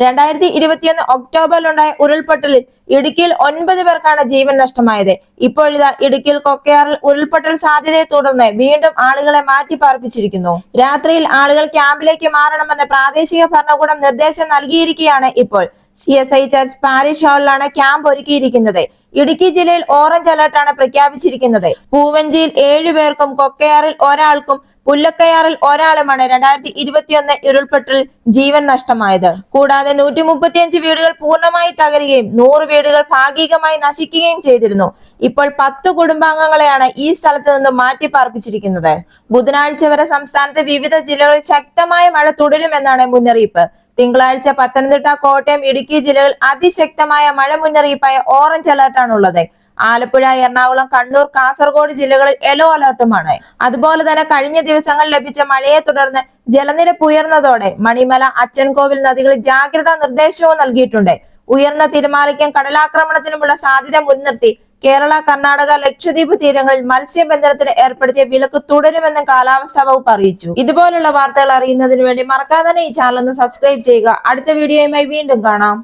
രണ്ടായിരത്തി ഇരുപത്തിയൊന്ന് ഒക്ടോബറിലുണ്ടായ ഉരുൾപൊട്ടലിൽ ഇടുക്കിയിൽ ഒൻപത് പേർക്കാണ് ജീവൻ നഷ്ടമായത്. ഇപ്പോഴിതാ ഇടുക്കിയിൽ കൊക്കയാറിൽ ഉരുൾപൊട്ടൽ സാധ്യതയെ തുടർന്ന് വീണ്ടും ആളുകളെ മാറ്റി പാർപ്പിച്ചിരിക്കുന്നു. രാത്രിയിൽ ആളുകൾ ക്യാമ്പിലേക്ക് മാറണമെന്ന് പ്രാദേശിക ഭരണകൂടം നിർദ്ദേശം നൽകിയിരിക്കുകയാണ് ഇപ്പോൾ. C S I church parish ഹാളിലാണ് camp ഒരുക്കിയിരിക്കുന്നത്. ഇടുക്കി ജില്ലയിൽ ഓറഞ്ച് അലർട്ടാണ് പ്രഖ്യാപിച്ചിരിക്കുന്നത്. പൂവഞ്ചിയിൽ ഏഴുപേർക്കും കൊക്കയാറിൽ ഒരാൾക്കും പുല്ലക്കയാറിൽ ഒരാളുമാണ് രണ്ടായിരത്തി ഇരുപത്തിയൊന്ന് ഉരുൾപൊട്ടലിൽ ജീവൻ നഷ്ടമായത്. കൂടാതെ നൂറ്റി മുപ്പത്തിയഞ്ച് വീടുകൾ പൂർണമായി തകരുകയും നൂറ് വീടുകൾ ഭാഗികമായി നശിക്കുകയും ചെയ്തിരുന്നു. ഇപ്പോൾ പത്ത് കുടുംബാംഗങ്ങളെയാണ് ഈ സ്ഥലത്ത് നിന്ന് മാറ്റി പാർപ്പിച്ചിരിക്കുന്നത് ബുധനാഴ്ച വരെ സംസ്ഥാനത്തെ വിവിധ ജില്ലകളിൽ ശക്തമായ മഴ തുടരുമെന്നാണ് മുന്നറിയിപ്പ്. തിങ്കളാഴ്ച പത്തനംതിട്ട കോട്ടയം ഇടുക്കി ജില്ലകൾ അതിശക്തമായ മഴ മുന്നറിയിപ്പായ ഓറഞ്ച് അലർട്ടാണ് ഉള്ളത്. ആലപ്പുഴ എറണാകുളം കണ്ണൂർ കാസർഗോഡ് ജില്ലകളിൽ യെല്ലോ അലർട്ടുമാണ്. അതുപോലെ തന്നെ കഴിഞ്ഞ ദിവസങ്ങൾ ലഭിച്ച മഴയെ തുടർന്ന് ജലനിരപ്പ് ഉയർന്നതോടെ മണിമല അച്ചൻകോവിൽ നദികളിൽ ജാഗ്രതാ നിർദ്ദേശവും നൽകിയിട്ടുണ്ട്. ഉയർന്ന തിരമാലയ്ക്കും കടലാക്രമണത്തിനുമുള്ള സാധ്യത മുൻനിർത്തി കേരള കർണാടക ലക്ഷദ്വീപ് തീരങ്ങളിൽ മത്സ്യബന്ധനത്തിന് ഏർപ്പെടുത്തിയ വിലക്ക് തുടരുമെന്നും കാലാവസ്ഥാ വകുപ്പ് അറിയിച്ചു. ഇതുപോലുള്ള വാർത്തകൾ അറിയുന്നതിന് വേണ്ടി മറക്കാതെ ഈ ചാനൽ ഒന്ന് സബ്സ്ക്രൈബ് ചെയ്യുക. അടുത്ത വീഡിയോയുമായി വീണ്ടും കാണാം.